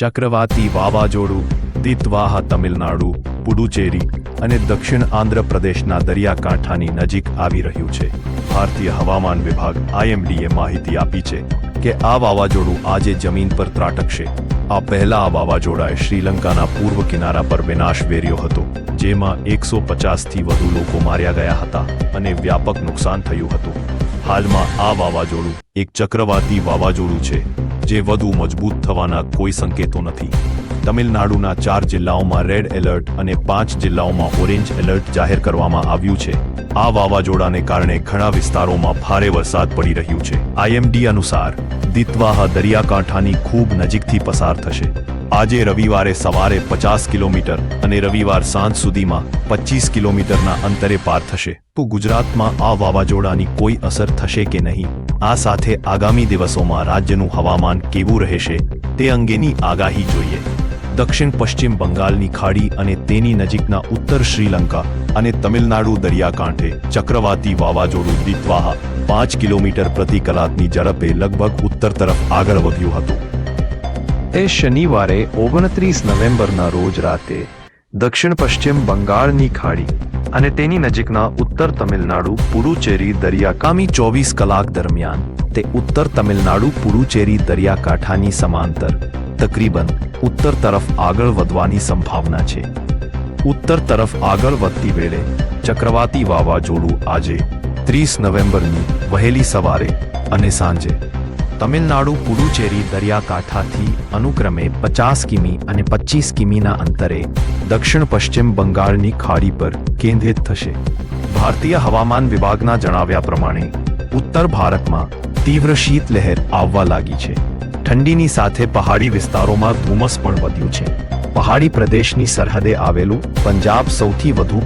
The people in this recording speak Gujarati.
ચક્રવાતી વાવાઝોડું દિતવાહા તમિલનાડુ, પુડુચેરી અને દક્ષિણ આંધ્રપ્રદેશના દરિયાકાંઠાની નજીક આવી રહ્યું છે. ભારતીય હવામાન વિભાગ આઈએમડીએ માહિતી આપી છે કે આ વાવાઝોડું આજે જમીન પર ત્રાટકશે. આ પહેલા આ વાવાઝોડાએ શ્રીલંકાના પૂર્વ કિનારા પર વિનાશ વેર્યો હતો, જેમાં એકસો પચાસથી વધુ લોકો માર્યા ગયા હતા અને વ્યાપક નુકસાન થયું હતું. હાલમાં આ વાવાઝોડું એક ચક્રવાતી વાવાઝોડું છે. જે વધુ મજબૂત થવાના કોઈ સંકેતો નથી. તમિલનાડુના ચાર જિલ્લાઓમાં રેડ એલર્ટ અને પાંચ જિલ્લાઓમાં ઓરેન્જ એલર્ટ જાહેર કરવામાં આવ્યું છે. આ વાવાઝોડાને કારણે ઘણા વિસ્તારોમાં ભારે વરસાદ પડી રહ્યું છે. આઈએમડી અનુસાર, દિતવાહા દરિયાકાંઠાની ખૂબ નજીકથી પસાર થશે. આજે રવિવારે સવારે પચાસ કિલોમીટર અને રવિવાર સાંજ સુધીમાં પચીસ કિલોમીટરના અંતરે પાર થશે. તો ગુજરાતમાં આ વાવાઝોડાની કોઈ અસર થશે કે નહીં? આ સાથે આગામી દિવસોમાં રાજ્યનું હવામાન કેવું રહેશે તે અંગેની આગાહી જોઈએ. દક્ષિણ પશ્ચિમ બંગાળની ખાડી અને તેની નજીકના ઉત્તર શ્રીલંકા અને તમિલનાડુ દરિયાકાંઠે ચક્રવાતી વાવાઝોડું દિતવાહા પાંચ કિલોમીટર પ્રતિ કલાકની ઝડપે લગભગ ઉત્તર તરફ આગળ વધ્યું હતું. એ શનિવારે ઓગણત્રીસ નવેમ્બરના રોજ રાતે દક્ષિણ પશ્ચિમ બંગાળની ખાડી અને તેની નજીકના ઉત્તર તમિલનાડુ, પુડુચેરી દરિયાકામી ચોવીસ કલાક દરમિયાન. તે ઉત્તર તમિલનાડુ, પુડુચેરી દરિયાકાંઠાની સમાંતર, તકરીબન ઉત્તર તરફ આગળ વધવાની સંભાવના છે. ઉત્તર તરફ આગળ વધતી વેળે ચક્રવાતી વાવાઝોડું આજે ત્રીસ નવેમ્બરની વહેલી સવારે અને સાંજે તમિલનાડુ, પુડુચેરી દરિયાકાંઠાથી અનુક્રમે પચાસ કિમી અને પચીસ કિમીના અંતરે દક્ષિણ પશ્ચિમ બંગાળની ખાડી પર કેન્દ્રિત થશે. ભારતીય હવામાન વિભાગના જણાવ્યા પ્રમાણે, ઉત્તર ભારતમાં તીવ્ર શીતલહેર આવવા લાગી છે. ઠંડીની સાથે પહાડી વિસ્તારોમાં ધુમ્મસ પણ વધ્યું છે. પહાડી પ્રદેશની સરહદે આવેલું પંજાબ સૌથી વધુ